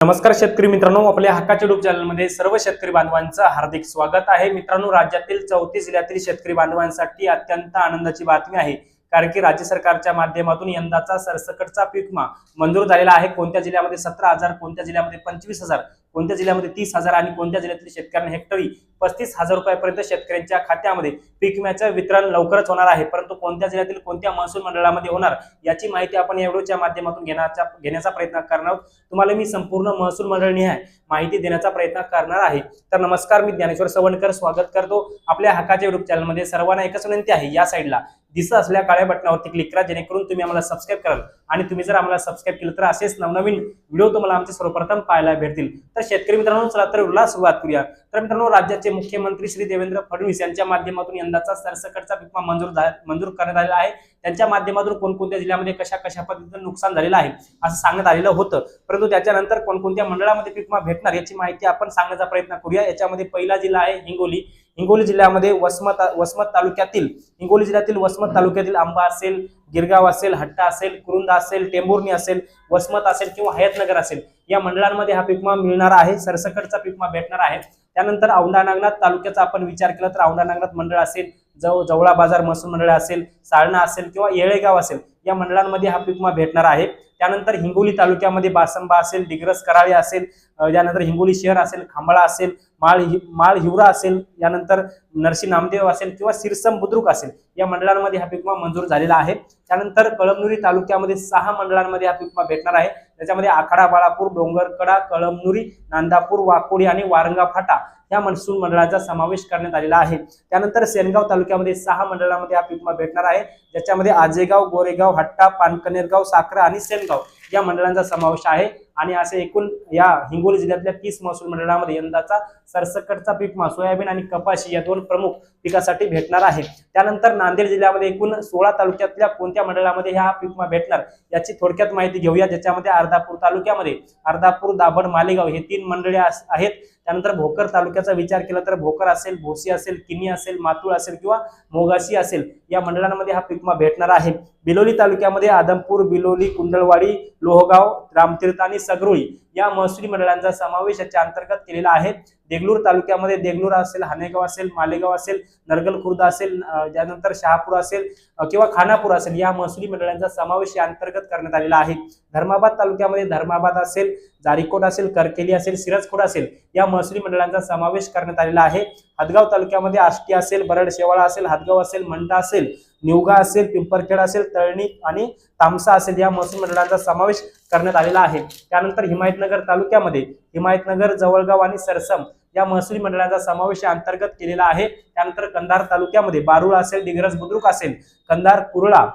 नमस्कार शेतकरी मित्रांनो आपल्या हक्काच्या युट्यूब चॅनलमध्ये सर्व शेतकरी बांधवांचं हार्दिक स्वागत आहे. मित्रांनो राज्यातील चौतीस जिल्ह्यातील शेतकरी बांधवांसाठी अत्यंत आनंदाची बातमी आहे. कारण की राज्य सरकारच्या माध्यमातून यंदाचा सरसकटचा पीकमा मंजूर झालेला आहे. कोणत्या जिल्ह्यामध्ये सतरा हजार कोणत्या जिल्ह्यामध्ये पंचवीस हजार? कोणत्या जिल्ह्यामध्ये तीस हजार आणि कोणत्या जिल्ह्यातील शेतकऱ्यांना हेक्टरी पस्तीस हजार रुपयापर्यंत शेतकऱ्यांच्या खात्यामध्ये पीक विम्याचं वितरण लवकरच होणार आहे. परंतु कोणत्या जिल्ह्यातील कोणत्या महसूल मंडळामध्ये होणार याची माहिती आपण या व्हिडिओच्या माध्यमातून घेण्याचा घेण्याचा प्रयत्न करणार आहोत. तुम्हाला मी संपूर्ण महसूल मंडळनिहाय माहिती देण्याचा प्रयत्न करणार आहे. तर नमस्कार मी ज्ञानेश्वर सवणकर स्वागत करतो. आपल्या हकाच्या युट्यूब चॅनलमध्ये सर्वांना एकच विनंती आहे. या साईडला दिसत असल्या काळ्या बटनावरती क्लिक करा जेणेकरून तुम्ही आम्हाला सबस्क्राईब कराल. आणि तुम्ही जर आम्हाला सबस्क्राईब केलं तर असेच नवनवीन व्हिडिओ तुम्हाला आमचे सर्वप्रथम पाहायला भेटतील. तर शेतकरी मित्रांनो चला तर व्हिडिओला सुरुवात करूया. तर मित्रांनो राज्याचे मुख्यमंत्री श्री देवेंद्र फडणवीस यांच्या माध्यमातून यंदाचा सरसकटचा विमा मंजूर मंजूर करण्यात आलेला आहे. त्यांच्या माध्यमातून कोणकोणत्या जिल्ह्यामध्ये कशा कशा पद्धतीचं नुकसान झालेलं आहे असं सांगण्यात आलेलं होतं. परंतु त्याच्यानंतर कोणकोणत्या मंडळामध्ये पीक विमा भेटणार याची माहिती आपण सांगण्याचा प्रयत्न करूया. याच्यामध्ये पहिला जिल्हा आहे हिंगोली. हिंगोली जिल्ह्यामध्ये वसमत वसमत तालुक्यातील हिंगोली जिल्ह्यातील वसमत तालुक्यातील आंबा असेल गिरगाव असेल हट्टा असेल कुरुंदा असेल टेंभुर्णी असेल वसमत असेल किंवा हयातनगर असेल या मंडळांमध्ये हा पिकमा मिळणार आहे सरसकटचा पिकमा भेटणार आहे. त्यानंतर औंढा नागनाथ तालुक्याचा आपण विचार केला तर औंढा नागनाथ मंडळ असेल जव जवळा बाजार महसूल मंडळ असेल साळणा असेल किंवा येळेगाव असेल या मंडळांमध्ये हा पीक विमा भेटणार आहे. त्यानंतर हिंगोली तालुक्यामध्ये बासंबा असेल डिग्रस कराळे असेल त्यानंतर हिंगोली शहर असेल खांबाळा असेल माळ हि- माळ हिवरा असेल यानंतर नरसी नामदेव असेल किंवा सिरसम बुद्रुक असेल या मंडळांमध्ये हा पीक विमा मंजूर झालेला आहे. त्यानंतर कळमनुरी तालुक्यामध्ये सहा मंडळांमध्ये हा पीक विमा भेटणार आहे. त्याच्यामध्ये आखाडा बाळापूर डोंगरकडा कळमनुरी नांदापूर वाकोडी आणि वारंगा फाटा या महसूल मंडळाचा समावेश करण्यात आलेला आहे. त्यानंतर सेनगाव तालुक्यामध्ये सहा मंडळामध्ये हा पिकमा भेटणार आहे. ज्याच्यामध्ये आजेगाव गोरेगाव हट्टा पानकनेरगाव साखरा आणि सेनगाव या मंडळांचा समावेश आहे. आणि असे एकूण या हिंगोली जिल्ह्यातल्या तीस महसूल मंडळामध्ये यंदाचा सरसकटचा पीक सोयाबीन आणि कपाशी या दोन प्रमुख पिकासाठी भेटणार आहे. त्यानंतर नांदेड जिल्ह्यामध्ये एकूण सोळा तालुक्यातल्या कोणत्या मंडळामध्ये हा पीक भेटणार याची थोडक्यात माहिती घेऊया. ज्याच्यामध्ये अर्धापूर तालुक्यामध्ये अर्धापूर दाभड मालेगाव हे तीन मंडळे आहेत. त्यानंतर भोकर तालुक्याचा विचार केला तर भोकर असेल भोसी असेल किनी असेल मातूळ असेल किंवा मोगाशी असेल या मंडळांमध्ये हा पिकमा भेटणार आहे. बिलोली तालुक्यामध्ये आदमपूर बिलोली कुंडलवाडी लोहगाव रामतीर्थ आणि सगरोळी या महसुली मंडळांचा समावेश याच्या अंतर्गत केलेला आहे. देगलूर तालुक्यामध्ये देगलूर असेल हानेगाव असेल मालेगाव असेल नरगल खुर्द असेल त्यानंतर शहापूर असेल किंवा खानापूर असेल या महसुली मंडळांचा समावेश या अंतर्गत करण्यात आलेला आहे. धर्माबाद तालुक्यामध्ये धर्माबाद असेल जारीकोट असेल करकेली असेल सिरजखोड असेल या महसुली मंडळांचा समावेश करण्यात आलेला आहे. हदगाव तालुक्यामध्ये आष्टी असेल बरड शेवाळा असेल हदगाव असेल मंडा असेल निवगा असेल पिंपरखेड असेल तळणी आणि तामसा असेल या महसूल मंडळांचा समावेश करण्यात आलेला आहे. त्यानंतर हिमायतनगर तालुक्यामध्ये हिमायतनगर जवळगाव आणि सरसम या महसुली मंडळांचा समावेश अंतर्गत केलेला आहे. त्यानंतर कंधार तालुक्यामध्ये बारुळ असेल डिग्रस बुद्रुक असेल कंधार कुरळा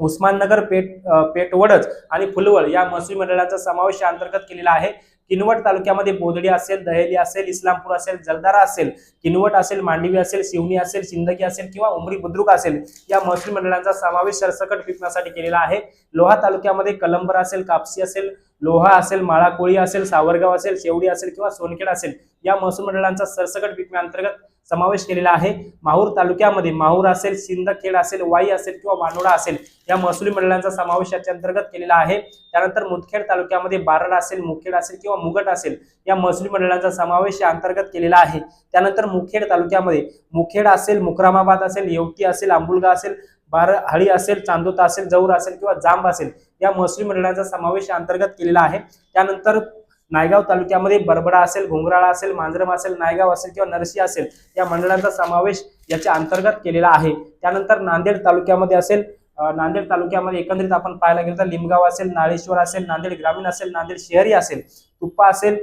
उस्माननगर पेट पेटवडच आणि फुलवळ या महसूल मंडळांचा समावेश अंतर्गत केलेला आहे. किनवट तालुक्यामध्ये बोदडी असेल दहेली असेल इस्लामपूर असेल जलदारा असेल किनवट असेल मांडवी असेल शिवणी असेल सिंदगी असेल किंवा उमरी बुद्रुक असेल या महसूल मंडळांचा समावेश सरसकट पिकण्यासाठी केलेला आहे. लोहा तालुक्यामध्ये कलंबर असेल कापसी असेल लोहा असेल माळाकोळी असेल सावरगाव असेल शेवडी असेल किंवा सोनखेड असेल या महसूल मंडळांचा सरसकट पिकण्या अंतर्गत समावेश केलेला आहे. माहूर तालुक्यामध्ये माहूर असेल सिंदखेड असेल वाई असेल किंवा वानोडा असेल या महसुली मंडळांचा समावेश याच्या अंतर्गत केलेला आहे. त्यानंतर मुदखेड तालुक्यामध्ये बारड असेल मुखेड असेल किंवा मुगट असेल या महसुली मंडळांचा समावेश या अंतर्गत केलेला आहे. त्यानंतर मुखेड तालुक्यामध्ये मुखेड असेल मुक्रामाबाद असेल येवती असेल आंबुलगा असेल बार हळी असेल चांदोता असेल जौर असेल किंवा जांब असेल या महसुली मंडळांचा समावेश अंतर्गत केलेला आहे. त्यानंतर नायगाव तालुक्यामध्ये बरबडा असेल घोंगराळा असेल मांजरम असेल नायगाव असेल किंवा नरसी असेल या मंडळांचा समावेश याच्या अंतर्गत केलेला आहे. त्यानंतर नांदेड तालुक्यामध्ये असेल नांदेड तालुक्यामध्ये एकंदरीत आपण पाहायला गेलं तर लिमगाव असेल नाळेश्वर असेल नांदेड ग्रामीण असेल नांदेड शहरी असेल तुप्पा असेल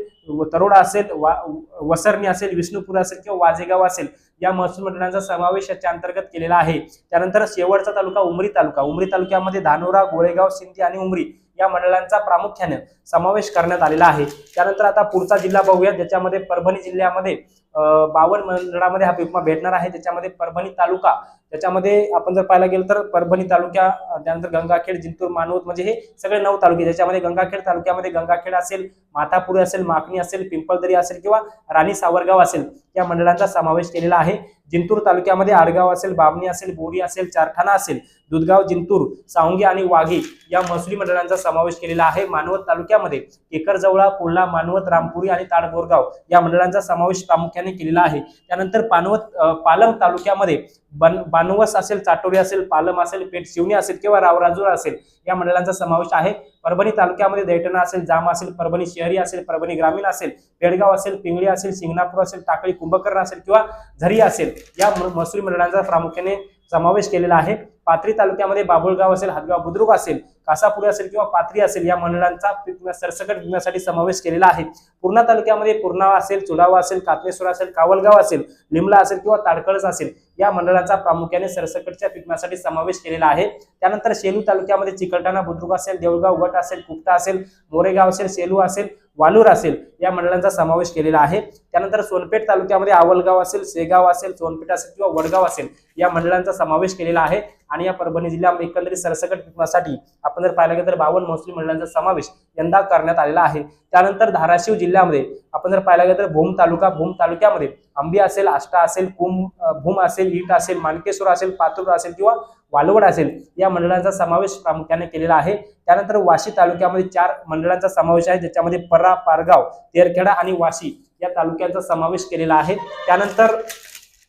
तरोडा असेल वा वसरणी असेल विष्णुपूर असेल किंवा वाजेगाव असेल या महसूल मंडळांचा समावेश याच्या अंतर्गत केलेला आहे. त्यानंतर शेवटचा तालुका उमरी तालुका. उमरी तालुक्यामध्ये धानोरा गोळेगाव सिंधी आणि उमरी या मंडळांचा प्रामुख्याने समावेश करण्यात आलेला आहे. त्यानंतर आता पुढचा जिल्हा बघूया ज्याच्यामध्ये परभणी जिल्ह्यामध्ये अं, मंडळामध्ये हा पीक भेटणार आहे. त्याच्यामध्ये परभणी तालुका त्याच्यामध्ये आपण जर पाहायला गेलं तर परभणी तालुक्या त्यानंतर गंगाखेड जिंतूर मानवत म्हणजे हे सगळे नऊ तालुके. ज्याच्यामध्ये गंगाखेड तालुक्यामध्ये गंगाखेड असेल माथापुरी असेल माकणी असेल पिंपळदरी असेल किंवा राणी सावरगाव असेल या मंडळांचा समावेश केलेला आहे. जिंतूर तालुक्यामध्ये आडगाव असेल बामणी असेल बोरी असेल चारठाणा असेल दुधगाव जिंतूर सावंगी आणि वाघी या महसुली मंडळांचा समावेश केलेला आहे. मानवत तालुक्यामध्ये केकरजवळा कोल्हा मानवत रामपुरी आणि ताडबोरगाव या मंडळांचा समावेश प्रामुख्याने केलेला आहे. त्यानंतर पानवत पालम तालुक्यामध्ये बन बानुवस असेल चाटोरी असेल पालम असेल पेठ शिवणी असेल किंवा रावराजूर असेल या मंडळांचा समावेश आहे. परभणी तालुक्यामध्ये दैठणा असेल जाम असेल परभणी शहरी असेल परभणी ग्रामीण असेल पेडगाव असेल पिंगळी असेल शिंगणापूर असेल टाकळी कुंभकर्ण असेल किंवा झरी असेल या महसुली मंडळांचा प्रामुख्याने समावेश केलेला आहे. पाथरी तालुक्यामध्ये बाबुळगाव असेल हातगाव बुद्रुक असेल कासापुरी असेल किंवा पाथरी असेल या मंडळांचा सरसकट विम्यासाठी समावेश केलेला आहे. पूर्णा तालुक्यामध्ये पूर्णावा असेल चुडावा असेल कातनेश्वर असेल कावलगाव असेल लिमला असेल किंवा ताडकळस असेल या मंडळाचा प्रामुख्याने सरसकटच्या पिकण्यासाठी समावेश केलेला आहे. त्यानंतर सेलू तालुक्यामध्ये चिकलठाणा बुद्रुक असेल देऊळगाव गट असेल कुपटा असेल मोरेगाव असेल सेलू असेल वालूर असेल या मंडळांचा समावेश केलेला आहे. त्यानंतर सोनपेठ तालुक्यामध्ये आवलगाव असेल सेगाव असेल सोनपेठ असेल किंवा वडगाव असेल या मंडळांचा समावेश केलेला आहे. आणि या परभणी जिल्ह्यामध्ये एकंदरीत सरसकट पिकण्यासाठी आपण जर पाहिलं गेलं तर बावन्न महसुली मंडळांचा समावेश यंदा करण्यात आलेला आहे. त्यानंतर धाराशिव जिल्ह्यामध्ये आपण जर पाहिलं गेलं तर भूम तालुका भूम तालुक्यामध्ये आंबी असेल आष्टा असेल कुम भूम असेल ईट असेल मानकेश्वर असेल पातूर असेल किंवा वालवड असेल या मंडळांचा समावेश प्रामुख्याने केलेला आहे. त्यानंतर वाशी तालुक्यामध्ये चार मंडळांचा समावेश आहे ज्याच्यामध्ये पर्रा पारगाव तेरखेडा आणि वाशी या तालुक्यांचा समावेश केलेला आहे. त्यानंतर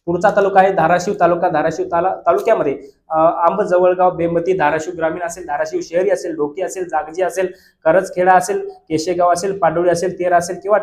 पुढचा तालुका आहे धाराशिव तालुका धाराशिव ताला तालुक्यामध्ये आंब जवळगाव बेंबती धाराशिव ग्रामीण असेल धाराशिव शहरी असेल डोकी असेल जागजी असेल करजखेडा असेल केशेगाव असेल पाडोळी असेल तेर असेल किंवा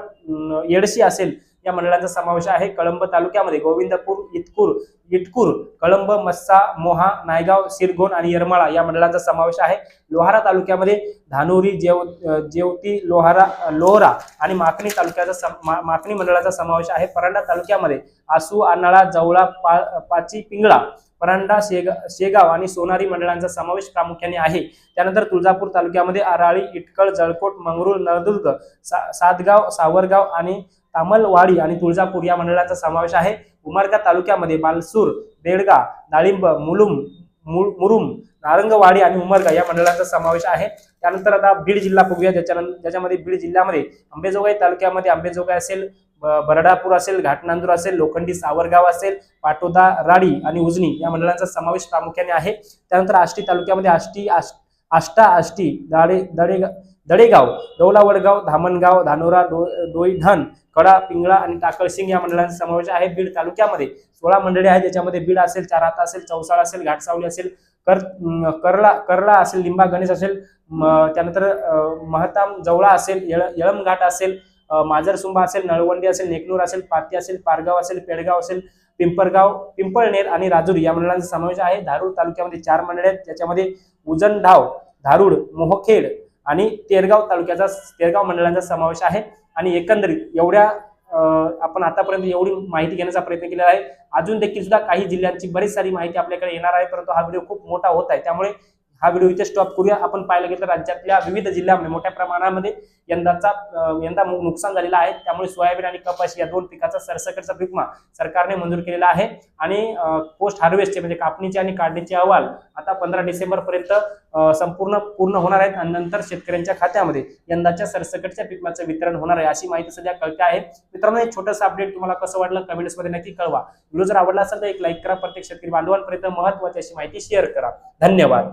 येडशी असेल या मंडळांचा समावेश आहे. कळंब तालुक्यामध्ये गोविंदपूर इतकूर इटकूर कळंब मस्सा मोहा नायगाव सिरगोन आणि येरमाळा या मंडळांचा समावेश आहे. लोहारा तालुक्यामध्ये धानोरी जेव जेवती लोहारा लोहरा आणि माकणी तालुक्याचा सम- मा- माकणी मंडळाचा समावेश आहे. परांडा तालुक्यामध्ये आसू आनाळा जवळा पा पाची पिंगळा परांडा शेगा शेगाव आणि सोनारी मंडळांचा समावेश प्रामुख्याने आहे. त्यानंतर तुळजापूर तालुक्यामध्ये आराळी इटकळ जळकोट मंगरूळ नळदुर्ग सा सातगाव सावरगाव आणि तामलवाडी आणि तुळजापूर या मंडळांचा समावेश आहे. उमरगा तालुक्यामध्ये बालसूर बेडगा डाळिंब मुलुम मुरुम नारंगवाडी आणि उमरगा या मंडळांचा समावेश आहे. त्यानंतर आता बीड जिल्हा बघूया. ज्याच्यानंतर ज्याच्यामध्ये बीड जिल्ह्यामध्ये अंबेजोगाई तालुक्यामध्ये अंबेजोगाई असेल ब- बरडापूर असेल घाटनांदूर असेल लोखंडी सावरगाव असेल पाटोदा राडी आणि उजनी या मंडळांचा समावेश प्रामुख्याने आहे. त्यानंतर आष्टी तालुक्यामध्ये आष्टी आष्ट- आष्टा आष्टी दाडे दडेगा दडेगाव दौला वडगाव धामणगाव धानोरा दो दोईधन कडा पिंगळा आणि टाकळसिंग या मंडळांचा समावेश आहे. बीड तालुक्यामध्ये सोळा मंडळे आहेत. ज्याच्यामध्ये बीड असेल चाराता असेल चौसाळ असेल घाटसावली असेल कर करला करला असेल लिंबा गणेश असेल त्यानंतर महताम जवळा असेल येळ येळमघाट असेल माजरसुंबा असेल नळवंडी असेल नेकनूर असेल पाती असेल पारगाव असेल पेडगाव असेल पिंपरगाव पिंपळनेर आणि राजुरी या मंडळांचा समावेश आहे. धारूर तालुक्यामध्ये चार मंडळे आहेत ज्याच्यामध्ये उजनढाव धारूड मोहखेड आणि तेरगाव तालुक्याचा तेरगाव मंडळांचा समावेश आहे. आणि एकंदरीत एवढ्या आपण आतापर्यंत एवढी माहिती घेण्याचा प्रयत्न केलेला आहे. अजून देखील सुद्धा काही जिल्ह्यांची बरीच सारी माहिती आपल्याकडे येणार आहे परंतु हा व्हिडिओ खूप मोठा होत आहे. त्यामुळे हा व्हिडिओ इथे स्टॉप करूया. आपण पाहिलं गेलं तर राज्यातल्या विविध जिल्ह्यामध्ये मोठ्या प्रमाणामध्ये यंदाचा यंदा नुकसान झालेलं आहे. त्यामुळे सोयाबीन आणि कपास या दोन पिकाचा सरसकटचा पीक विमा सरकारने मंजूर केलेला आहे. आणि पोस्ट हार्वेस्टचे म्हणजे कापणीचे आणि काढणीचे अहवाल आता पंधरा डिसेंबर पर्यंत संपूर्ण पूर्ण होणार आहेत. आणि नंतर शेतकऱ्यांच्या खात्यामध्ये यंदाच्या सरसकटच्या पिकमाचं वितरण होणार आहे अशी माहिती सध्या कळते आहे. मित्रांनो एक छोटंसं अपडेट तुम्हाला कसं वाटलं कमेंट्समध्ये नक्की कळवा. व्हिडिओ जर आवडला असेल तर एक लाईक करा. प्रत्येक शेतकरी बांधवांपर्यंत महत्वाची अशी माहिती शेअर करा. धन्यवाद.